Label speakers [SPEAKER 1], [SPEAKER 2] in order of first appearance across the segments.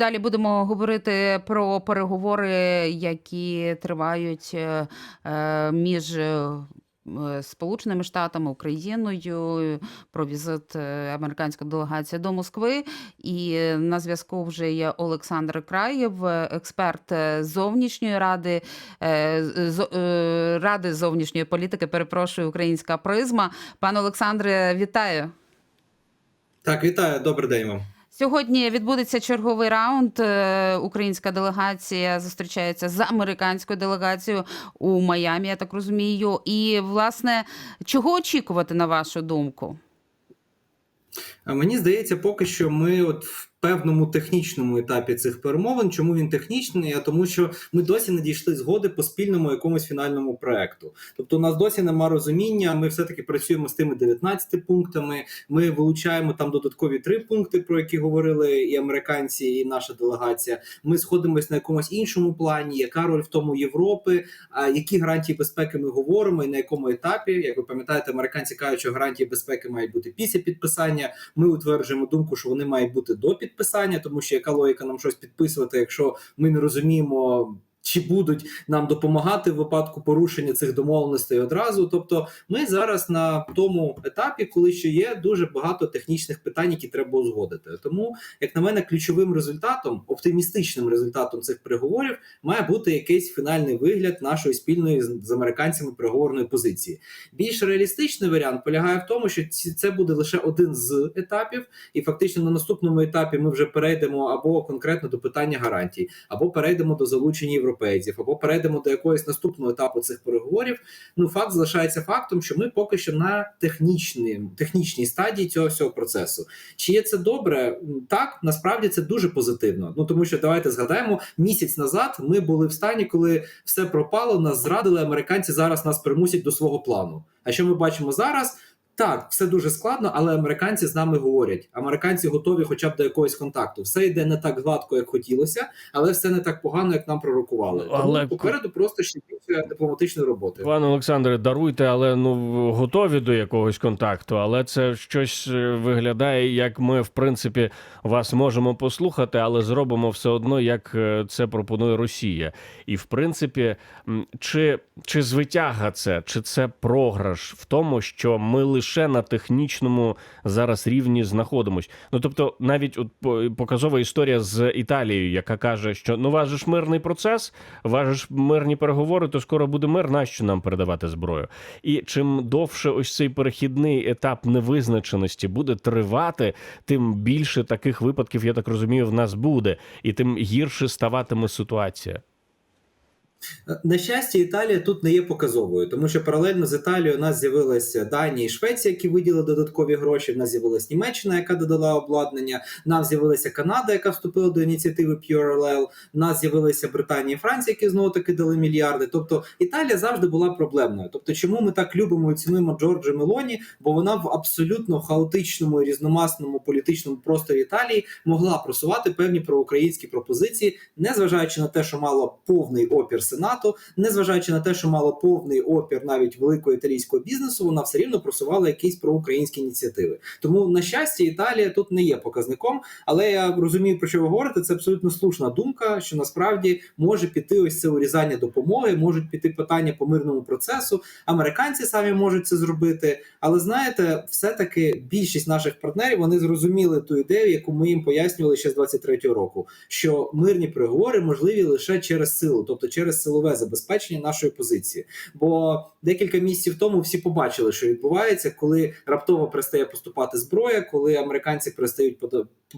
[SPEAKER 1] Далі будемо говорити про переговори, які тривають е, е, між е, Сполученими Штатами, Україною, про візит американської делегації до Москви. І на зв'язку вже є Олександр Краєв, експерт зовнішньої ради ради зовнішньої політики. Перепрошую, українська призма. Пане Олександре, вітаю.
[SPEAKER 2] Так, вітаю, добрий день вам.
[SPEAKER 1] Сьогодні відбудеться черговий раунд. Е, Українська делегація зустрічається з американською делегацією у Майамі, я так розумію. І, власне, чого очікувати на вашу думку?
[SPEAKER 2] Мені здається, поки що ми от в певному технічному етапі цих перемовин. Чому він технічний? А тому, що ми досі не дійшли згоди по спільному якомусь фінальному проекту. Тобто, у нас досі нема розуміння. Ми все таки працюємо з тими 19 пунктами. Ми вилучаємо там додаткові три пункти, про які говорили і американці, і наша делегація. Ми сходимось на якомусь іншому плані. Яка роль в тому Європи? А які гарантії безпеки ми говоримо, і на якому етапі? Як ви пам'ятаєте, американці кажуть, що гарантії безпеки мають бути після підписання. Ми утверджуємо думку, що вони мають бути до підписання, тому що яка логіка нам щось підписувати, якщо ми не розуміємо. Чи будуть нам допомагати в випадку порушення цих домовленостей одразу? Тобто, ми зараз на тому етапі, коли ще є дуже багато технічних питань, які треба узгодити. Тому, як на мене, ключовим результатом, оптимістичним результатом цих переговорів має бути якийсь фінальний вигляд нашої спільної з американцями переговорної позиції. Більш реалістичний варіант полягає в тому, що це буде лише один з етапів, і фактично на наступному етапі ми вже перейдемо або конкретно до питання гарантій, або перейдемо до залучення європейців, або перейдемо до якогось наступного етапу цих переговорів. Ну факт залишається фактом, що ми поки що на технічній, технічній стадії цього всього процесу. Чи є це добре? Так, насправді це дуже позитивно. Ну тому що давайте згадаємо, місяць назад ми були в стані, коли все пропало, нас зрадили. Американці зараз нас примусять до свого плану. А що ми бачимо зараз? Так, все дуже складно, але американці з нами говорять. Американці готові, хоча б до якогось контакту. Все йде не так гладко, як хотілося, але все не так погано, як нам пророкували. Тому
[SPEAKER 3] Але-
[SPEAKER 2] попереду просто ще більше дипломатичної роботи.
[SPEAKER 3] Пане Олександре, даруйте, але ну готові до якогось контакту. Але це щось е, виглядає, як ми в принципі вас можемо послухати, але зробимо все одно, як е, це пропонує Росія. І в принципі, чи, чи звитяга це, чи це програш в тому, що ми лише на технічному зараз рівні знаходимось. Ну тобто, навіть от показова історія з Італією, яка каже, що ну ж мирний процес, ж мирні переговори, то скоро буде мир. Нащо нам передавати зброю? І чим довше ось цей перехідний етап невизначеності буде тривати, тим більше таких випадків, я так розумію, в нас буде, і тим гірше ставатиме ситуація.
[SPEAKER 2] На щастя, Італія тут не є показовою, тому що паралельно з Італією у нас з'явилася Данія і Швеція, які виділили додаткові гроші. В нас з'явилася Німеччина, яка додала обладнання. В нас з'явилася Канада, яка вступила до ініціативи PRLL. В нас з'явилися Британія і Франція, які знову таки дали мільярди. Тобто Італія завжди була проблемною. Тобто, чому ми так любимо і цінуємо Джорджа Мелоні? Бо вона в абсолютно хаотичному і різномасному політичному просторі Італії могла просувати певні проукраїнські пропозиції, незважаючи на те, що мало повний опір Сенату, незважаючи на те, що мало повний опір навіть великого італійського бізнесу, вона все рівно просувала якісь проукраїнські ініціативи. Тому, на щастя, Італія тут не є показником, але я розумію, про що ви говорите. Це абсолютно слушна думка, що насправді може піти ось це урізання допомоги, можуть піти питання по мирному процесу. Американці самі можуть це зробити. Але знаєте, все-таки більшість наших партнерів вони зрозуміли ту ідею, яку ми їм пояснювали ще з 23-го року, що мирні переговори можливі лише через силу, тобто через силове забезпечення нашої позиції. Бо декілька місяців тому всі побачили, що відбувається, коли раптово перестає поступати зброя, коли американці перестають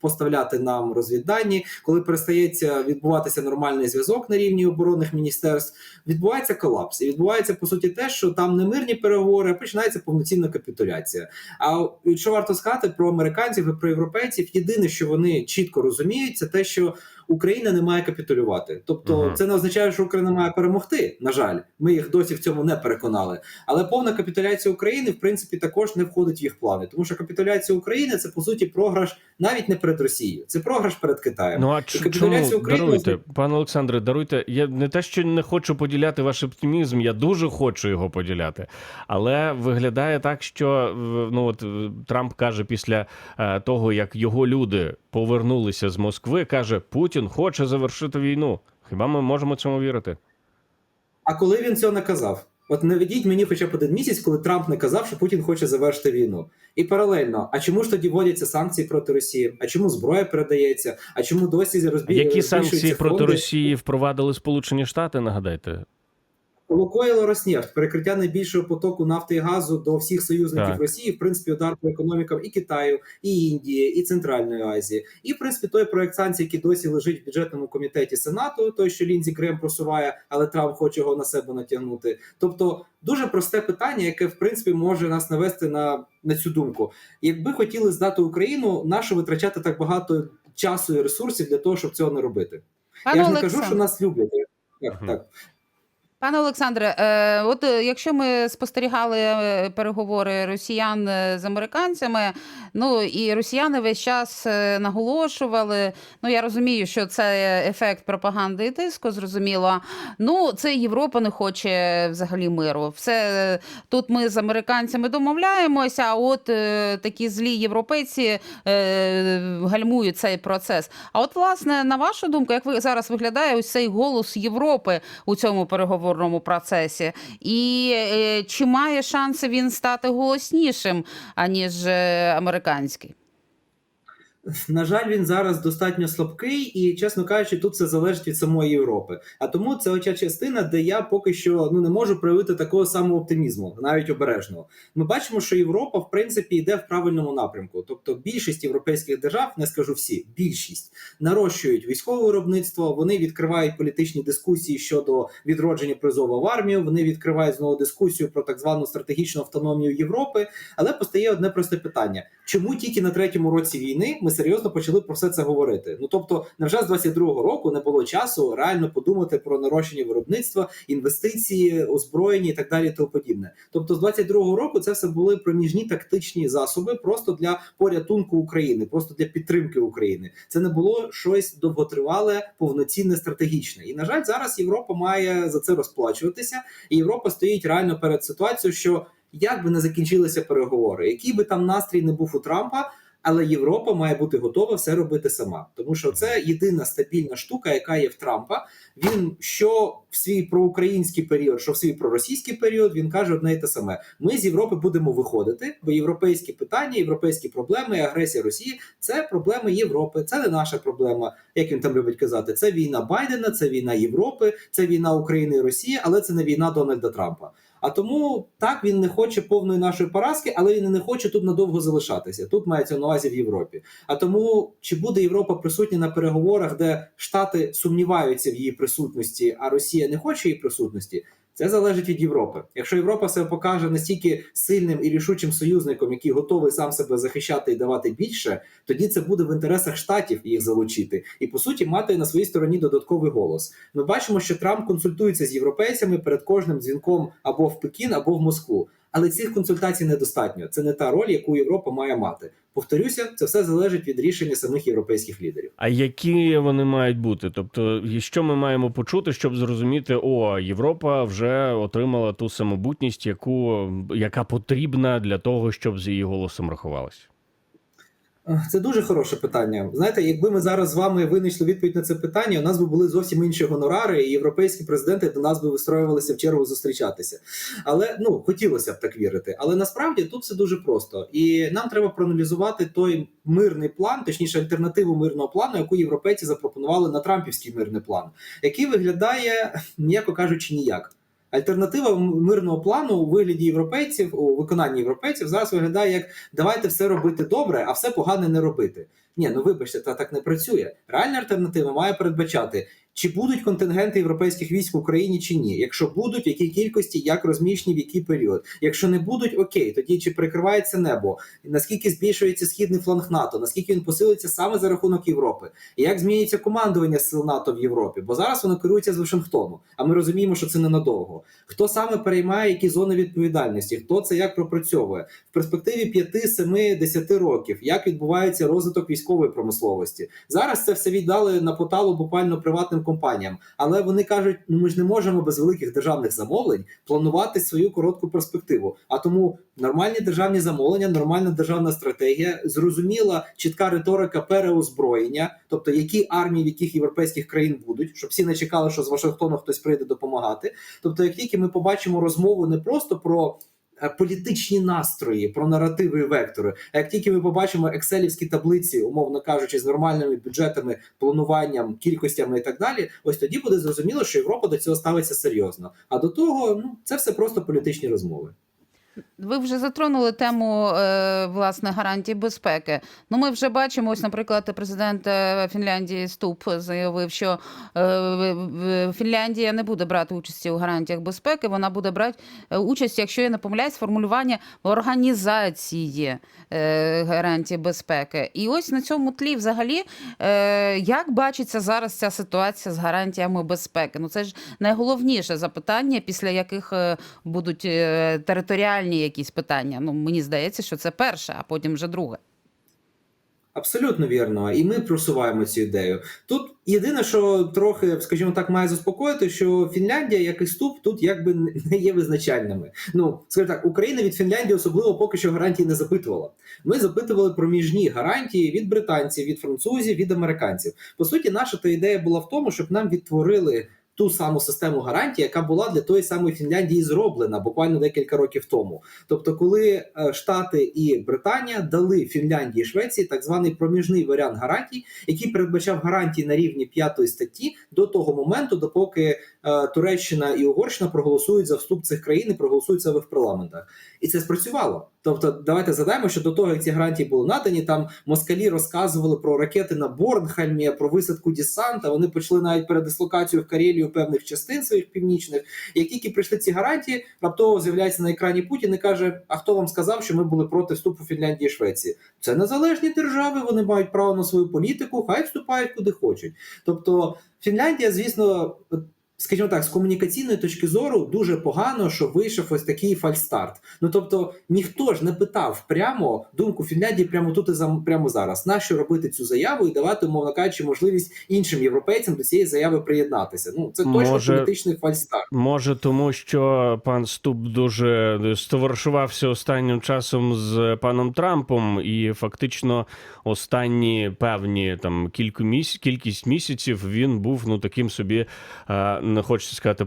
[SPEAKER 2] поставляти нам розвіддані, коли перестається відбуватися нормальний зв'язок на рівні оборонних міністерств, відбувається колапс. І відбувається по суті те, що там не мирні переговори, а починається повноцінна капітуляція. А що варто сказати про американців і про європейців? Єдине, що вони чітко розуміють, це те, що Україна не має капітулювати. Тобто,
[SPEAKER 3] Мгм.
[SPEAKER 2] це не означає, що Україна має перемогти. На жаль, ми їх досі в цьому не переконали. Але повна капітуляція України, в принципі, також не входить в їх плани, тому що капітуляція України це по суті програш навіть не перед Росією, це програш перед Китаєм.
[SPEAKER 3] Ну а чому
[SPEAKER 2] України
[SPEAKER 3] даруйте, пане Олександре, даруйте. Я не те, що не хочу поділяти ваш оптимізм, я дуже хочу його поділяти. Але виглядає так, що ну от Трамп каже після е, того, як його люди повернулися з Москви, каже: Путін хоче завершити війну. Хіба ми можемо цьому вірити?
[SPEAKER 2] А коли він цього не казав? От наведіть мені хоча б один місяць, коли Трамп не казав, що Путін хоче завершити війну. І паралельно, а чому ж тоді вводяться санкції проти Росії? А чому зброя передається? А чому досі розбі...
[SPEAKER 3] Які санкції проти? Росії впровадили Сполучені Штати? Нагадайте,
[SPEAKER 2] Лукойл Роснефть, перекриття найбільшого потоку нафти і газу до всіх союзників
[SPEAKER 3] Так.
[SPEAKER 2] Росії, в принципі, удар по економікам і Китаю, і Індії, і Центральної Азії. І в принципі той проект санкцій, який досі лежить в бюджетному комітеті Сенату, той, що Лінзі Грем просуває, але Трамп хоче його на себе натягнути. Тобто дуже просте питання, яке в принципі може нас навести на, на цю думку. Якби хотіли здати Україну, нащо витрачати так багато часу і ресурсів для того, щоб цього не робити?
[SPEAKER 1] Пане
[SPEAKER 2] Я ж не
[SPEAKER 1] Олександре,
[SPEAKER 2] кажу, що нас люблять. Так, так.
[SPEAKER 1] Пане Олександре, е, от е, якщо ми спостерігали е, переговори росіян з американцями, ну і росіяни весь час наголошували. Ну я розумію, що це ефект пропаганди і тиску, зрозуміло. Ну це Європа не хоче взагалі миру. Все тут ми з американцями домовляємося. А от такі злі європейці гальмують цей процес. А от, власне, на вашу думку, як ви зараз виглядає ось цей голос Європи у цьому переговорному процесі? І е, чи має шанси він стати голоснішим, аніж е, американський?
[SPEAKER 2] На жаль, він зараз достатньо слабкий, і чесно кажучи, тут це залежить від самої Європи. А тому це оця частина, де я поки що ну не можу проявити такого самого оптимізму, навіть обережного. Ми бачимо, що Європа в принципі йде в правильному напрямку. Тобто, більшість європейських держав, не скажу всі, більшість нарощують військове виробництво. Вони відкривають політичні дискусії щодо відродження призову в армію. Вони відкривають знову дискусію про так звану стратегічну автономію Європи. Але постає одне просте питання: чому тільки на третьому році війни ми серйозно почали про все це говорити? Ну тобто, невже з 22-го року не було часу реально подумати про нарощення виробництва, інвестиції, озброєння і так далі, і тому подібне. Тобто, з 22-го року це все були проміжні тактичні засоби просто для порятунку України, просто для підтримки України. Це не було щось довготривале, повноцінне, стратегічне. І на жаль, зараз Європа має за це розплачуватися, і Європа стоїть реально перед ситуацією, що як би не закінчилися переговори, який би там настрій не був у Трампа. Але Європа має бути готова все робити сама, тому що це єдина стабільна штука, яка є в Трампа. Він що в свій проукраїнський період, що в свій проросійський період, він каже одне і те саме: ми з Європи будемо виходити, бо європейські питання, європейські проблеми, агресія Росії це проблеми Європи, це не наша проблема. Як він там любить казати, це війна Байдена, це війна Європи, це війна України і Росії, але це не війна Дональда Трампа. А тому так він не хоче повної нашої поразки, але він не хоче тут надовго залишатися. Тут мається на увазі в Європі. А тому чи буде Європа присутня на переговорах, де Штати сумніваються в її присутності, а Росія не хоче її присутності? Це залежить від Європи. Якщо Європа себе покаже настільки сильним і рішучим союзником, який готовий сам себе захищати і давати більше, тоді це буде в інтересах штатів їх залучити і по суті мати на своїй стороні додатковий голос. Ми бачимо, що Трамп консультується з європейцями перед кожним дзвінком або в Пекін, або в Москву. Але цих консультацій недостатньо. Це не та роль, яку Європа має мати. Повторюся, це все залежить від рішення самих європейських лідерів.
[SPEAKER 3] А які вони мають бути? Тобто, і що ми маємо почути, щоб зрозуміти, о, Європа вже отримала ту самобутність, яку яка потрібна для того, щоб з її голосом рахувалася?
[SPEAKER 2] Це дуже хороше питання. Знаєте, якби ми зараз з вами винайшли відповідь на це питання, у нас би були зовсім інші гонорари, і європейські президенти до нас би вистроювалися в чергу зустрічатися. Але ну хотілося б так вірити. Але насправді тут все дуже просто, і нам треба проаналізувати той мирний план, точніше альтернативу мирного плану, яку європейці запропонували на Трампівський мирний план, який виглядає, м'яко кажучи, ніяк. Альтернатива мирного плану у вигляді європейців у виконанні європейців зараз виглядає як давайте все робити добре, а все погане не робити. Ні, ну вибачте, та так не працює. Реальна альтернатива має передбачати, чи будуть контингенти європейських військ в Україні чи ні. Якщо будуть, в якій кількості, як розміщені, в який період. Якщо не будуть, окей, тоді чи прикривається небо, наскільки збільшується східний фланг НАТО, наскільки він посилиться саме за рахунок Європи, і як змінюється командування сил НАТО в Європі, бо зараз воно керується з Вашингтону. А ми розуміємо, що це ненадовго. Хто саме переймає які зони відповідальності, хто це як пропрацьовує в перспективі 5, 7, 10 років, як відбувається розвиток військової військової промисловості. Зараз це все віддали на поталу буквально приватним компаніям. Але вони кажуть: ну ми ж не можемо без великих державних замовлень планувати свою коротку перспективу. А тому нормальні державні замовлення, нормальна державна стратегія, зрозуміла чітка риторика переозброєння, тобто які армії в яких європейських країн будуть, щоб всі не чекали, що з Вашингтону хтось прийде допомагати. Тобто, як тільки ми побачимо розмову не просто про політичні настрої, про наративи і вектори, а як тільки ми побачимо екселівські таблиці, умовно кажучи, з нормальними бюджетами, плануванням, кількостями і так далі, ось тоді буде зрозуміло, що Європа до цього ставиться серйозно. А до того, ну це все просто політичні розмови.
[SPEAKER 1] Ви вже затронули тему е, власне гарантій безпеки. Ну, ми вже бачимо, ось, наприклад, президент е, Фінляндії Ступ заявив, що е, Фінляндія не буде брати участі у гарантіях безпеки. Вона буде брати участь, якщо я не помиляюсь, формулювання організації гарантій безпеки. І ось на цьому тлі, взагалі, як бачиться зараз ця ситуація з гарантіями безпеки? Ну, це ж найголовніше запитання, після яких будуть територіальні якісь питання. Ну, мені здається, що це перше, а потім вже друге.
[SPEAKER 2] Абсолютно вірно, і ми просуваємо цю ідею. Тут єдине, що трохи, скажімо так, має заспокоїти, що Фінляндія, як і ступ, тут якби не є визначальними. Ну скажімо так, Україна від Фінляндії особливо поки що гарантії не запитувала. Ми запитували проміжні гарантії від британців, від французів, від американців. По суті, наша та ідея була в тому, щоб нам відтворили. Ту саму систему гарантій, яка була для тої самої Фінляндії зроблена буквально декілька років тому. Тобто, коли е, Штати і Британія дали Фінляндії і Швеції так званий проміжний варіант гарантій, який передбачав гарантії на рівні п'ятої статті до того моменту, допоки е, Туреччина і Угорщина проголосують за вступ цих країн і проголосують себе в парламентах. І це спрацювало. Тобто, давайте задаємо, що до того, як ці гарантії були надані, там москалі розказували про ракети на Борнхальмі, про висадку десанта. Вони почали навіть передислокацію в Карелію певних частин своїх північних. Як тільки прийшли ці гарантії, раптово з'являється на екрані Путін і каже: А хто вам сказав, що ми були проти вступу Фінляндії і Швеції? Це незалежні держави, вони мають право на свою політику, хай вступають куди хочуть. Тобто, Фінляндія, звісно, скажімо так, з комунікаційної точки зору дуже погано, що вийшов ось такий фальстарт. Ну тобто, ніхто ж не питав прямо думку Фінляндії прямо тут і зам- прямо зараз. Нащо робити цю заяву і давати, умовно кажучи, можливість іншим європейцям до цієї заяви приєднатися? Ну це точно
[SPEAKER 3] Може-
[SPEAKER 2] політичний фальстарт.
[SPEAKER 3] Може, тому що пан Ступ дуже стоваришувався останнім часом з паном Трампом, і фактично останні певні там кілька міс... кількість місяців він був ну таким собі, е, не хочеться сказати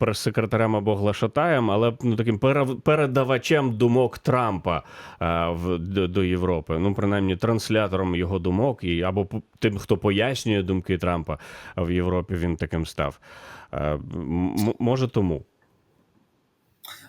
[SPEAKER 3] прес-секретарем або глашатаєм, але ну таким передавачем думок Трампа а, в до, до Європи. Ну, принаймні, транслятором його думок, і або тим, хто пояснює думки Трампа в Європі, він таким став. А, м- може тому.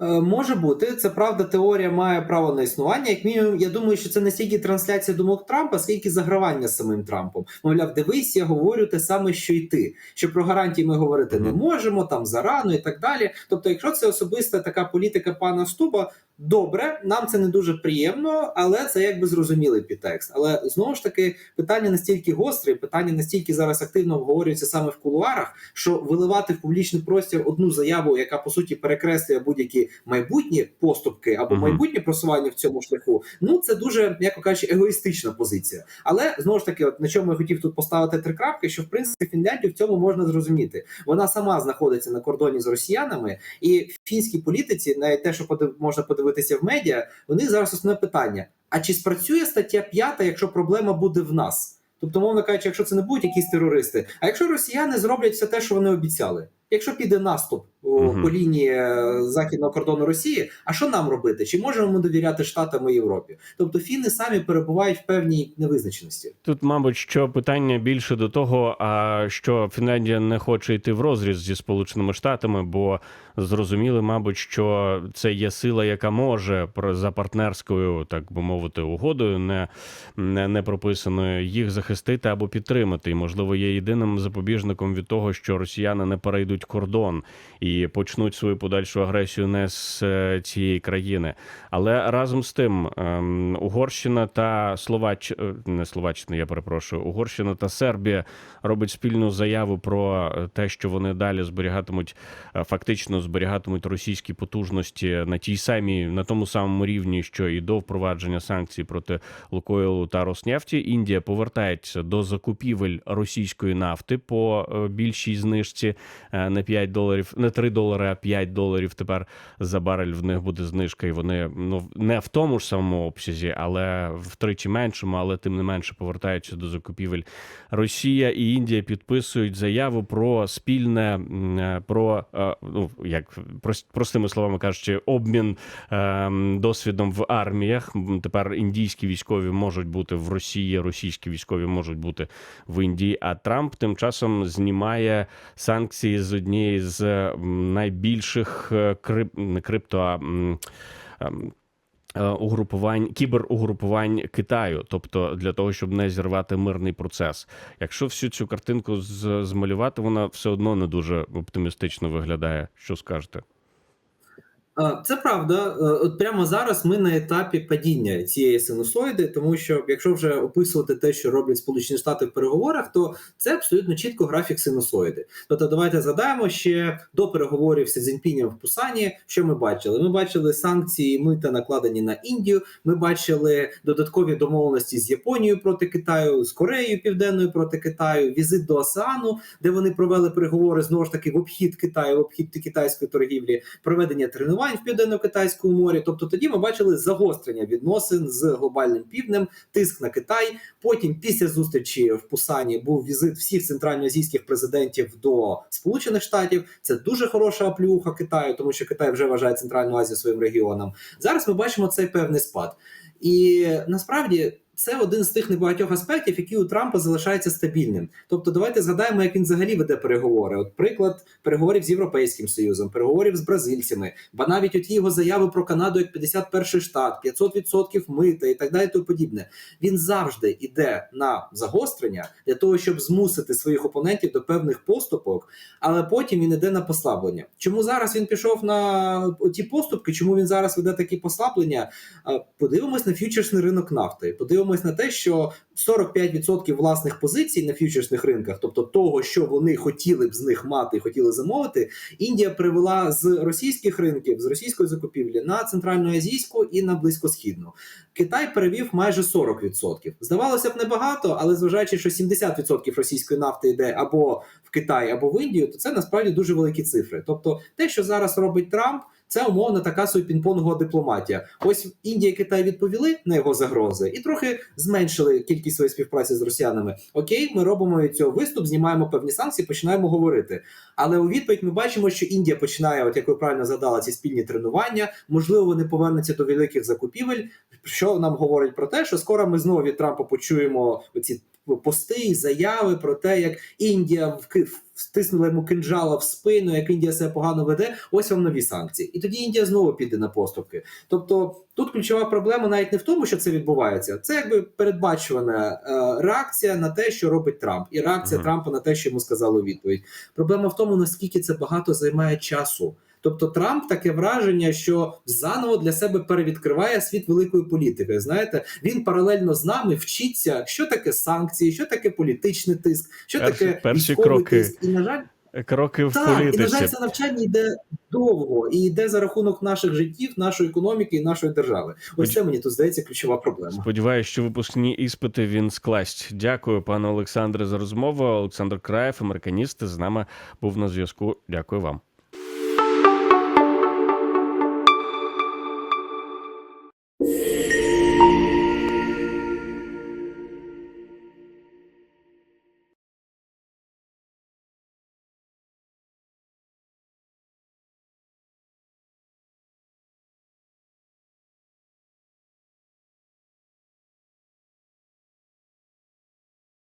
[SPEAKER 2] Е, Може бути, це правда, теорія має право на існування. Як мінімум, я думаю, що це не стільки трансляція думок Трампа, скільки загравання з самим Трампом. Мовляв, дивись, я говорю те саме, що й ти. Що про гарантії ми говорити не можемо, там зарано і так далі. Тобто, якщо це особиста така політика пана Стуба, добре, нам це не дуже приємно, але це якби зрозумілий підтекст. Але знову ж таки, питання настільки гостре, питання настільки зараз активно обговорюється саме в кулуарах, що виливати в публічний простір одну заяву, яка по суті перекреслює будь-які майбутні поступки або майбутнє просування в цьому шляху. Ну це дуже, м'яко кажучи, егоїстична позиція. Але знову ж таки, от на чому я хотів тут поставити три крапки, що в принципі Фінляндію в цьому можна зрозуміти. Вона сама знаходиться на кордоні з росіянами, і в фінській політиці, навіть те, що подив- можна подивитися в медіа, них зараз основне питання: а чи спрацює стаття 5, якщо проблема буде в нас? Тобто, мовно кажучи, якщо це не будуть якісь терористи, а якщо росіяни зроблять все те, що вони обіцяли, якщо піде наступ
[SPEAKER 3] Мгм.
[SPEAKER 2] по лінії е, західного кордону Росії, а що нам робити? Чи можемо ми довіряти Штатам і Європі? Тобто фіни самі перебувають в певній невизначеності.
[SPEAKER 3] Тут, мабуть, що питання більше до того, а що Фінляндія не хоче йти в розріз зі Сполученими Штатами, бо зрозуміли, мабуть, що це є сила, яка може за партнерською, так би мовити, угодою, не, не, не прописаною, їх захистити або підтримати. І, можливо, є єдиним запобіжником від того, що росіяни не перейдуть кордон і почнуть свою подальшу агресію не з е, цієї країни. Але разом з тим ем, Угорщина та Словач... е, не Словаччина, я перепрошую, Угорщина та Сербія робить спільну заяву про е, те, що вони далі зберігатимуть фактично зберігатимуть російські потужності на тій самій на тому самому рівні, що і до впровадження санкцій проти Лукойлу та Роснефті. Індія повертається до закупівель російської нафти по більшій знижці не 5 доларів, не 3 долари, а 5 доларів. Тепер за барель в них буде знижка, і вони ну не в тому ж самому обсязі, але втричі меншому, але тим не менше повертаються до закупівель. Росія і Індія підписують заяву про спільне е, про е, ну як простими словами кажучи, обмін е, досвідом в арміях. Тепер індійські військові можуть бути в Росії, російські військові можуть бути в Індії. А Трамп тим часом знімає санкції з однієї з найбільших е, крип, не крипто, а е, угрупувань кіберугрупувань Китаю, тобто для того, щоб не зірвати мирний процес. Якщо всю цю картинку змалювати, вона все одно не дуже оптимістично виглядає. Що скажете?
[SPEAKER 2] Це правда. Е, От прямо зараз ми на етапі падіння цієї синусоїди, тому що якщо вже описувати те, що роблять Сполучені Штати в переговорах, то це абсолютно чітко графік синусоїди. Тобто, давайте згадаємо ще до переговорів з Цзіньпінем в Пусані, що ми бачили. Ми бачили санкції мита накладені на Індію. Ми бачили додаткові домовленості з Японією проти Китаю, з Кореєю Південною проти Китаю, візит до ОСЕАНу, де вони провели переговори знову ж таки в обхід Китаю, в обхід китайської торгівлі, проведення тренувань в південно-китайському морі. Тобто тоді ми бачили загострення відносин з глобальним півднем, тиск на Китай. Потім, після зустрічі в Пусані, був візит всіх центральноазійських президентів до Сполучених Штатів. Це дуже хороша оплюха Китаю, тому що Китай вже вважає Центральну Азію своїм регіоном. Зараз ми бачимо цей певний спад. І насправді це один з тих небагатьох аспектів, які у Трампа залишаються стабільним. Тобто, давайте згадаємо, як він взагалі веде переговори. От приклад переговорів з Європейським Союзом, переговорів з бразильцями, ба навіть оті його заяви про Канаду як 51 штат, 500% мита і так далі. тому подібне. Він завжди йде на загострення для того, щоб змусити своїх опонентів до певних поступок, але потім він йде на послаблення. Чому зараз він пішов на ті поступки? Чому він зараз веде такі послаблення? Подивимось на фьючерсний ринок нафти. Подивимось на те, що 45% власних позицій на фьючерсних ринках, тобто того, що вони хотіли б з них мати, хотіли замовити, Індія привела з російських ринків, з російської закупівлі на центральноазійську і на близькосхідну. Китай перевів майже 40%. Здавалося б, небагато, але зважаючи, що 70% російської нафти йде або в Китай, або в Індію, то це насправді дуже великі цифри. Тобто, те, що зараз робить Трамп. Це умовно така собі пінг-понгова дипломатія. Ось Індія і Китай відповіли на його загрози і трохи зменшили кількість своєї співпраці з росіянами. Окей, ми робимо цього виступ, знімаємо певні санкції, починаємо говорити. Але у відповідь ми бачимо, що Індія починає, от як ви правильно задали, ці спільні тренування. Можливо, вони повернуться до великих закупівель. Що нам говорить про те, що скоро ми знову від Трампа почуємо оці пости і заяви про те, як Індія втиснула йому кинджала в спину, як Індія себе погано веде. Ось вам нові санкції, і тоді Індія знову піде на поступки. Тобто тут ключова проблема навіть не в тому, що це відбувається. Це якби передбачувана е, реакція на те, що робить Трамп, і реакція
[SPEAKER 3] Мгм.
[SPEAKER 2] Трампа на те, що йому сказали у відповідь. Проблема в тому, наскільки це багато займає часу. Тобто Трамп таке враження, що заново для себе перевідкриває світ великої політики. Знаєте, він паралельно з нами вчиться, що таке санкції, що таке політичний тиск, що
[SPEAKER 3] Перші-
[SPEAKER 2] таке
[SPEAKER 3] перші кроки.
[SPEAKER 2] тиск. І на жаль,
[SPEAKER 3] Кроки в
[SPEAKER 2] так, і на жаль, це навчання йде довго і йде за рахунок наших життів, нашої економіки і нашої держави. Ось це мені тут здається ключова проблема.
[SPEAKER 3] Сподіваюсь, що випускні іспити він скласть. Дякую, пане Олександре, за розмову. Олександр Краєв, американіст, з нами був на зв'язку. Дякую вам.